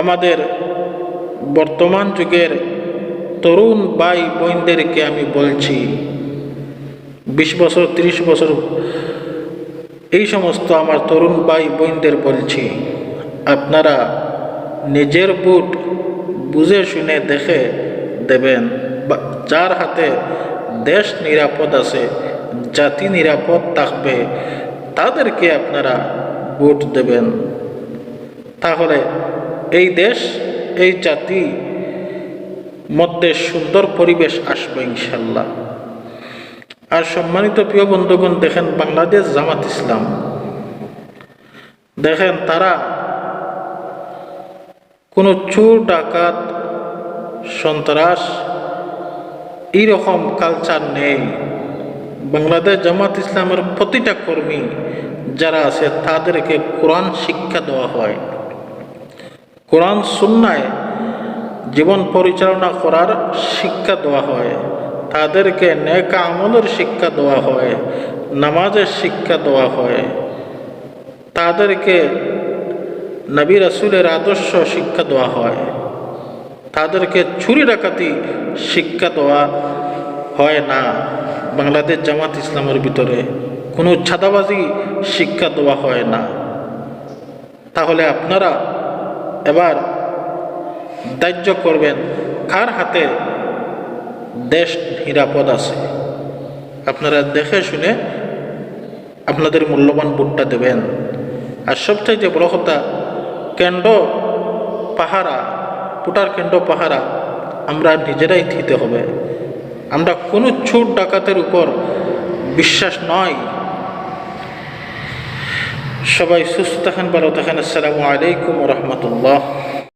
আমাদের বর্তমান যুগের তরুণ ভাই বোনদেরকে আমি বলছি, বিশ বছর, ত্রিশ বছর, এই সমস্ত আমার তরুণ ভাই বোনদের বলছি, আপনারা নিজের বুট বুঝে শুনে দেখে দেবেন যার হাতে দেশ নিরাপদ আছে, জাতি নিরাপদ থাকবে, তাদেরকে আপনারা ভোট দেবেন। তাহলে এই দেশ, এই জাতি মধ্যে সুন্দর পরিবেশ আসবে ইনশাল্লাহ আর সম্মানিত প্রিয় বন্ধুগণ, দেখেন বাংলাদেশ জামাত ইসলাম। দেখেন তারা কোনো চোর, ডাকাত, সন্ত্রাস এইরকম কালচার নেই। বাংলাদেশ জামাত ইসলামের প্রতিটা কর্মী যারা আছে তাদেরকে কোরআন শিক্ষা দেওয়া হয়। কোরআন সুন্নায় জীবন পরিচালনা করার শিক্ষা দেওয়া হয়। তাদেরকে নেকা আমলের শিক্ষা দেওয়া হয়, নামাজের শিক্ষা দেওয়া হয়। তাদেরকে নবী রাসুলের আদর্শ শিক্ষা দেওয়া হয়। তাদেরকে ছুরি ডাকাতি শিক্ষা দেওয়া হয় না। বাংলাদেশ জামাত ইসলামের ভিতরে কোনো ছাদাবাজি শিক্ষা দেওয়া হয় না। তাহলে আপনারা এবার দাহ্য করবেন, কার হাতে দেশ নিরাপদ আছে? আপনারা দেখে শুনে আপনাদের মূল্যবান ভোটটা দেবেন। আর সবচাইতে বড় কথা, কেন্দ্র পাহারা পুটার কেন্দ্র পাহারা, আমরা নিজেরাই দিতে হবে। আমরা কোনো ছুট ডাকাতের উপর বিশ্বাস নয়। সবাই সুস্থ থাকেন ভালো থাকেন আসসালামু আলাইকুম রহমতুল্লাহ